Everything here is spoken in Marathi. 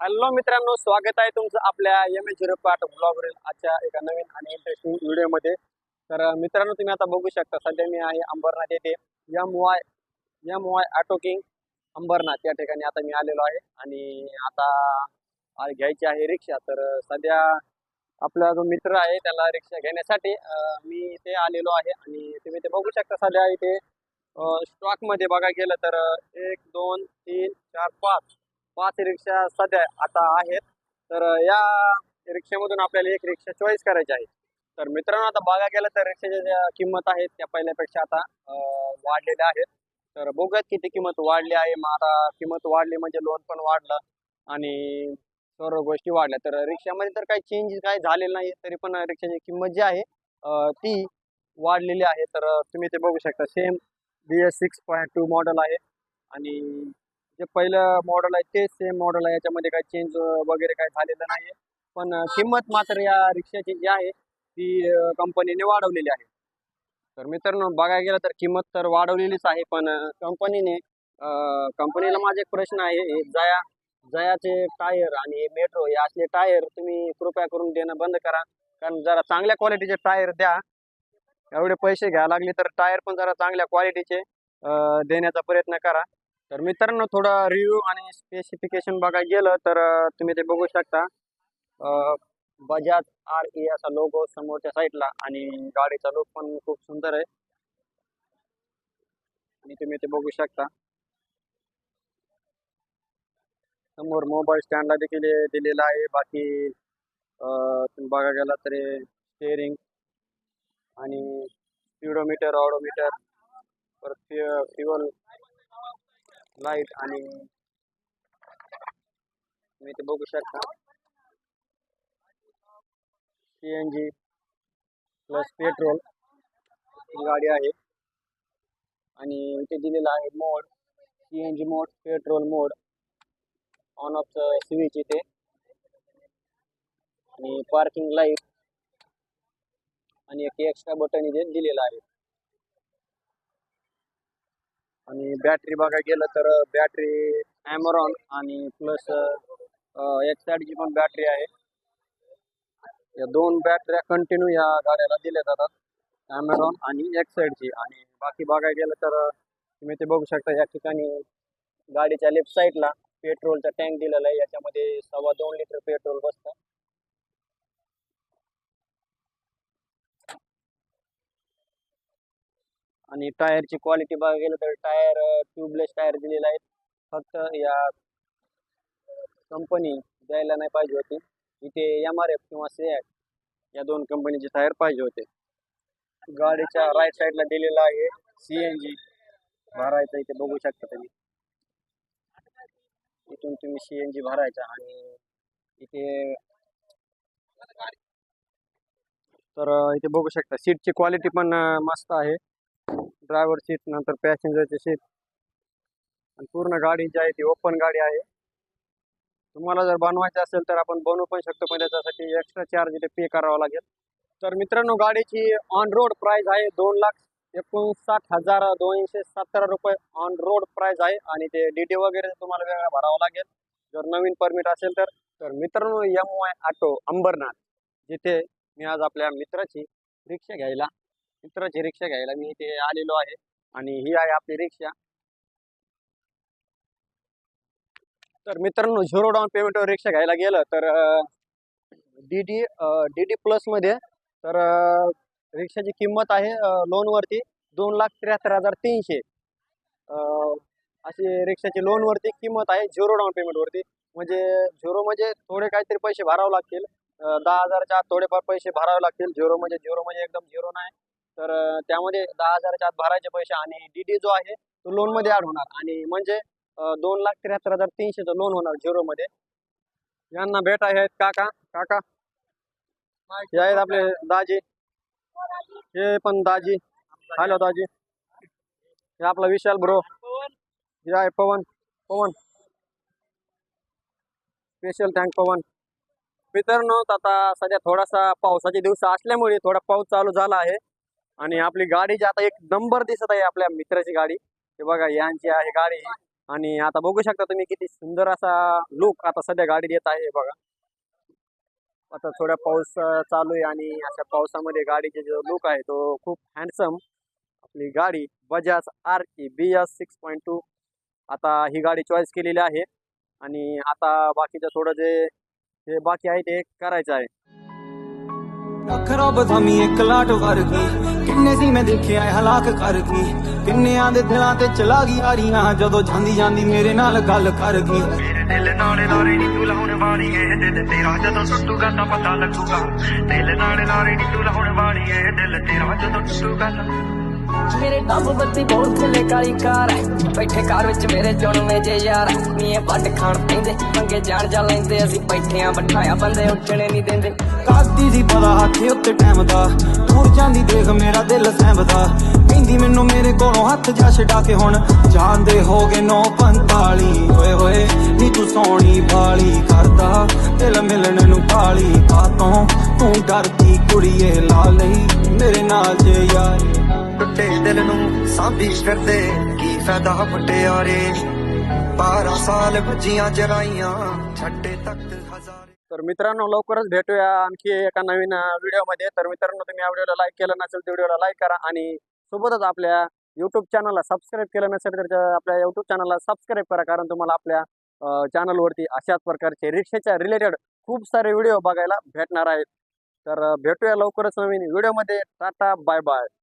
हॅलो मित्रांनो स्वागत आहे तुमचं आपल्या एम एच झिरो पार्ट ब्लॉगवरील आजच्या एका नवीन आणि इंटरेस्टिंग व्हिडिओमध्ये तर मित्रांनो तुम्ही आता बघू शकता सध्या मी आहे अंबरनाथ येथे. M Y M Y auto king Ambernath या ठिकाणी आता मी आलेलो आहे. आणि आता घ्यायची आहे रिक्षा. तर सध्या आपला जो मित्र आहे त्याला रिक्षा घेण्यासाठी मी इथे आलेलो आहे. आणि तुम्ही ते बघू शकता सध्या इथे स्टॉकमध्ये बघा गेलं तर एक दोन तीन चार पाच पाच रिक्षा सध्या आता आहेत. तर या रिक्षामधून आपल्याला एक रिक्षा चॉईस करायची आहे. तर मित्रांनो आता बघा गेलं तर रिक्षाच्या ज्या किंमत आहेत त्या पहिल्यापेक्षा आता वाढलेल्या आहेत. तर बघूयात किती किंमत वाढली आहे. मग आता किंमत वाढली म्हणजे लोन पण वाढलं आणि सर्व गोष्टी वाढल्या. तर रिक्षामध्ये तर काही चेंज काही झालेलं नाही तरी पण रिक्षाची किंमत जी आहे ती वाढलेली आहे. तर तुम्ही ते बघू शकता. Same B S six point two model आहे. आणि जे पहिलं मॉडेल आहे तेच सेम मॉडेल आहे. याच्यामध्ये काही चेंज वगैरे काही झालेलं नाही पण किंमत मात्र या रिक्षाची जी आहे ती कंपनीने वाढवलेली आहे. तर मित्रांनो बघायला गेलं तर किंमत तर वाढवलेलीच आहे पण कंपनीने कंपनीला माझा एक प्रश्न आहे. जया जयाचे टायर आणि मेट्रो हे असले टायर तुम्ही कृपया करून देणं बंद करा. कारण जरा चांगल्या क्वालिटीचे टायर द्या. एवढे पैसे घ्यायला लागले तर टायर पण जरा चांगल्या क्वालिटीचे देण्याचा प्रयत्न करा. तर मित्रांनो थोडा रिव्ह्यू आणि स्पेसिफिकेशन बघायला गेलं तर तुम्ही ते बघू शकता. बजाज आर ई असा लोगो समोरच्या साईडला आणि गाडीचा लुक पण खूप सुंदर आहे. आणि तुम्ही ते बघू शकता. समोर मोबाईल स्टँडला देखील दिलेला आहे. बाकी तुम्ही बघा गेला तरी स्टेअरिंग आणि स्पीडोमीटर ऑडोमीटर परत फ्युअल लाइट आणि तुम्ही ते बघू शकता. C N G plus petrol ही गाडी आहे. आणि इथे दिलेलं आहे mode C N G mode petrol mode on off switch इथे. आणि पार्किंग लाइट आणि एक एक्स्ट्रा बटन इथे दिलेलं आहे. आणि बॅटरी बघायला गेलं तर बॅटरी ॲमरॉन आणि प्लस एक पण बॅटरी आहे. या दोन बॅटऱ्या कंटिन्यू या गाड्याला दिल्या जातात ॲमेरॉन आणि एक आणि बाकी बघायला गेलं तर तुम्ही ते बघू शकता या ठिकाणी गाडीच्या लेफ्ट साईडला पेट्रोलचा टँक दिलेला आहे. याच्यामध्ये सव्वा दोन लिटर पेट्रोल बसतं. आणि टायरची क्वालिटी बघायला गेलं तर टायर ट्यूबलेस टायर दिलेला आहेत. फक्त या कंपनी द्यायला नाही पाहिजे होती. इथे एम आर एफ किंवा सेॲट या दोन कंपनीचे टायर पाहिजे होते. गाडीच्या राईट साईडला दिलेला आहे सी एन जी भरायचं इथे बघू शकता तुम्ही. इथून तुम्ही सी एन जी भरायचा आणि इथे तर इथे बघू शकता. सीटची क्वालिटी पण मस्त आहे. ड्रायव्हर सीट नंतर पॅसेंजरची सीट आणि पूर्ण गाडी जी आहे ती ओपन गाडी आहे. तुम्हाला जर बनवायचं असेल तर आपण बनवू पण शकतो पण त्याच्यासाठी एक्स्ट्रा चार्ज इथे पे करावा लागेल. तर मित्रांनो गाडीची ऑन रोड प्राईज आहे दोन लाख एकोणसाठ हजार दोनशे सत्तर रुपये ऑन रोड प्राईज आहे. आणि ते डी टी वगैरे तुम्हाला वेगळा भरावा लागेल. जर नवीन परमिट असेल तर तर मित्रांनो एम वाय ऑटो अंबरनाथ जिथे मी आज आपल्या मित्राची रिक्षा घ्यायला मित्राची रिक्षा घ्यायला. मी इथे आलेलो आहे आणि ही आहे आपली रिक्षा. तर मित्रांनो झिरो डाऊन पेमेंटवर रिक्षा घ्यायला गेलं तर डी डी डी डी प्लसमध्ये तर रिक्षाची किंमत आहे लोनवरती दोन लाख त्र्याहत्तर हजार तीनशे. अशी रिक्षाची लोनवरती किंमत आहे झिरो डाऊन पेमेंटवरती म्हणजे झिरो म्हणजे थोडे काहीतरी पैसे भरावे लागतील. दहा हजारच्या आत थोडेफार पैसे भरावे लागतील. झिरो म्हणजे झिरो म्हणजे एकदम झिरो नाही. तर त्यामध्ये दहा हजाराच्या आत भरायचे पैसे आणि डीडी जो आहे तो लोनमध्ये ऍड होणार. आणि म्हणजे दोन लाख त्र्याहत्तर हजार तीनशेचं लोन होणार झिरो मध्ये. यांना भेट आहेत काका काका. हे आहेत आपले दाजी. हे पण दाजी. हॅलो दाजी. हे आपला विशाल ब्रो हे आहे पवन पवन. स्पेशल थँक पवन. मित्रांनो आता सध्या थोडासा पावसाचे दिवस असल्यामुळे थोडा पाऊस चालू झाला आहे. आणि आपली गाडी जी आता एक नंबर दिसत आहे आपल्या मित्राची गाडी. हे बघा यांची आहे गाडी. आणि आता बघू शकता तुम्ही किती सुंदर असा लुक आता सध्या गाडी येत आहे बघा. आता थोड्या पाऊस चालू आहे आणि अशा पावसामध्ये गाडीचे जो लुक आहे तो खूप हँडसम आपली गाडी Bajaj R E B S six point two आता ही गाडी चॉईस केलेली आहे. आणि आता बाकीचं थोडं जे हे बाकी आहे ते करायचं आहे. ਅੱਖਰਾਂ ਬਧਾਮੀ ਇੱਕ ਲਾਟ ਵਰਗੀ। ਕਿੰਨੇ ਸੀ ਮੈਂ ਦੇਖਿਆ ਹਲਾਕ ਕਰ ਗਈ ਕਿੰਨਿਆਂ ਦੇ ਦਿਲਾਂ ਤੇ ਚਲਾ ਗਈ ਆਰੀਆਂ ਜਦੋਂ ਜਾਂਦੀ ਜਾਂਦੀ ਮੇਰੇ ਨਾਲ ਗੱਲ ਕਰ ਗਈ ਮੇਰੇ ਦਿਲ ਨਾਲ ਨੀ ਤੂੰ ਲਾਉਣ ਵਾਲੀ ਏ ਦਿਲ ਤੇਰਾ ਜਦੋਂ ਟੁੱਟੂਗਾ ਤਾਂ ਪਤਾ ਲੱਗੂਗਾ। ਦਿਲ ਨਾਲ ਲਾਰੇ ਨੀ ਤੂੰ ਲਾਉਣ ਵਾਲੀ ਏ ਦਿਲ ਤੇਰਾ ਜਦੋਂ ਟੁੱਟੂਗਾ ਮੇਰੇ ਬੱਤੀ ਬਹੁਤ ਥੱਲੇ ਕਾਲੀ ਕਾਰ ਬੈਠੇ ਕਾਰ ਵਿੱਚ ਮੇਰੇ ਚੁਣਵੇਂ ਜੇ ਯਾਰ ਵੱਟ ਖਾਣ ਪੈਂਦੇ ਪੰਗੇ ਜਾਣ ਜਾ ਲੈਂਦੇ ਅਸੀਂ ਬੈਠਿਆਂ ਬਿਠਾਇਆ ਬੰਦੇ ਉੱਠਣੇ ਨਹੀਂ ਦਿੰਦੇ। ਕਾਦੀ ਸੀ ਪਤਾ ਹੱਥ ਉੱਤੇ ਟਾਈਮ ਦਾ। ਦੂਰ ਜਾਂਦੀ ਦੇਖ ਮੇਰਾ ਦਿਲ ਸਹਿਬਦਾ ਕਹਿੰਦੀ ਮੈਨੂੰ ਮੇਰੇ ਕੋਲੋਂ ਹੱਥ ਜਾ ਛਡਾ ਕੇ ਹੁਣ। ਜਾਂਦੇ ਹੋ 945 ਓਏ ਹੋਏ, ਨੀ ਤੂੰ ਸੋਹਣੀ ਵਾਲੀ ਕਰਦਾ। ਦਿਲ ਮਿਲਣ ਨੂੰ ਕਾਲੀ ਕਾਤੋਂ ਤੂੰ ਡਰਦੀ ਕੁੜੀਏ ਲਾ ਲਈ। ਮੇਰੇ ਨਾਲ ਜੇ ਯਾਰ ਟੁੱਟੇ ਦਿਲ ਨੂੰ, ਸਾਂਭੀ ਫਿਰਦੇ। ਕੀ ਫਾਇਦਾ ਮੁਟਿਆਰੇ? 12 ਸਾਲ ਭੱਜੀਆਂ ਜਰਾਈਆਂ, ਛੱਡੇ ਤਖਤ ਹਜ਼ਾਰੇ। तर मित्रांनो लवकरच भेटूया आणखी एका नवीन व्हिडिओमध्ये. तर मित्रांनो तुम्ही या व्हिडिओला लाईक केलं नसेल तर व्हिडिओला लाईक करा आणि सोबतच आपल्या यूट्यूब चॅनलला सबस्क्राईब केलं नसेल तर आपल्या यूट्यूब चॅनलला सबस्क्राईब करा. कारण तुम्हाला आपल्या चॅनलवरती अशाच प्रकारचे रिक्षेच्या रिलेटेड खूप सारे व्हिडिओ बघायला भेटणार आहेत. तर भेटूया लवकरच नवीन व्हिडिओमध्ये. Tata bye bye